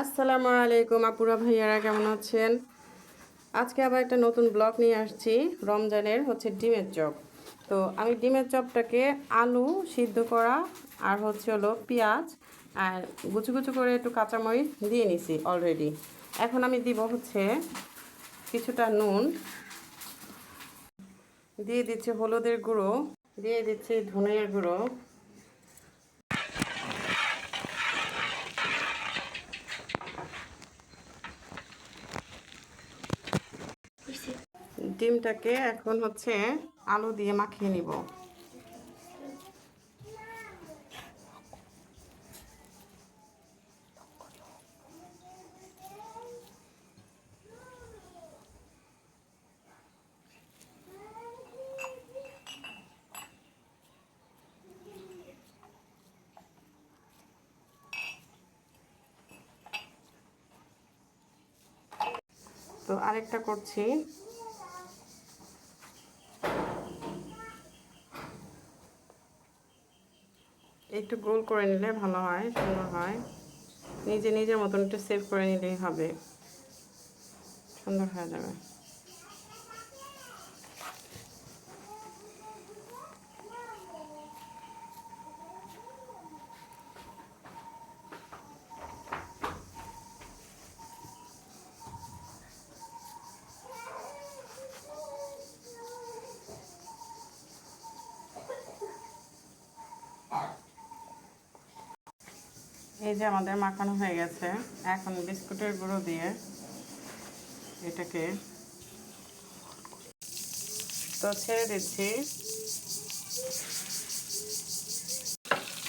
আসসালামু আলাইকুম আপুরা ভাইয়ারা, কেমন আছেন? আজকে আবার একটা নতুন ব্লগ নিয়ে আসছি, রমজানের হচ্ছে ডিমের চপ। তো আমি ডিমের চপটাকে আলু সিদ্ধ করা আর হচ্ছে হলো পেঁয়াজ আর গুচু গুচু করে একটু কাঁচামরিচ দিয়ে নিছি অলরেডি এখন আমি দিব হচ্ছে কিছুটা নুন, দিয়ে দিচ্ছি হলুদের গুঁড়ো, দিয়ে দিচ্ছি ধনিয়ার গুঁড়ো। ডিমটাকে এখন হচ্ছে আলু দিয়ে মাখিয়ে নিব। তো আরেকটা করছি। একটু গোল করে নিলে ভালো হয়, সুন্দর হয়। নিজে নিজের মতন একটু সেভ করে নিলেই হবে। সুন্দর হয়ে যাবে। এই যে আমাদের মাখানো হয়ে গেছে, এখন বিস্কুটের গুঁড়ো দিয়ে এটাকে তো ছেড়ে দিচ্ছি।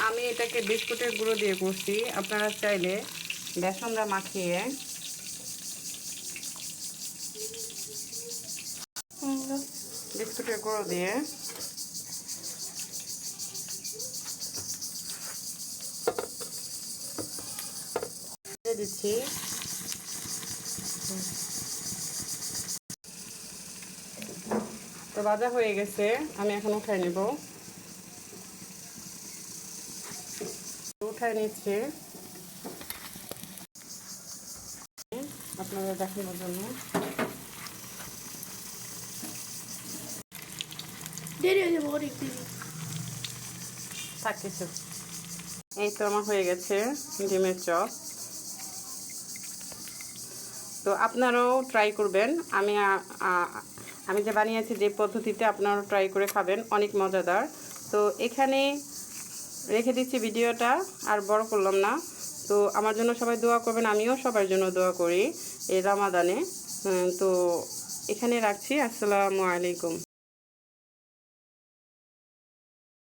আমি এটাকে বিস্কুটের গুঁড়ো দিয়ে করছি। আপনারা চাইলে বেসনটা মাখিয়ে বিস্কুটের গুঁড়ো দিয়ে দিচ্ছি। তো ভাজা হয়ে গেছে আমি এখন উঠাই নেব। উঠাই নিচ্ছি। আপনাদের দেখানোর জন্য। দেরি হয়ে যাবে অনেক দেরি। থাক কিছু। এই তো আমার হয়ে গেছে ডিমের চপ। তো আপনারাও ট্রাই করবেন। আমি আমি যে বানিয়েছি যে পদ্ধতিতে আপনারাও ট্রাই করে খাবেন, অনেক মজাদার। তো এখানে রেখে দিচ্ছি ভিডিওটা, আর বড় করলাম না। তো আমার জন্য সবাই দোয়া করবেন, আমিও সবার জন্য দোয়া করি এই রামাদানে। তো এখানে রাখছি, আসসালামু আলাইকুম।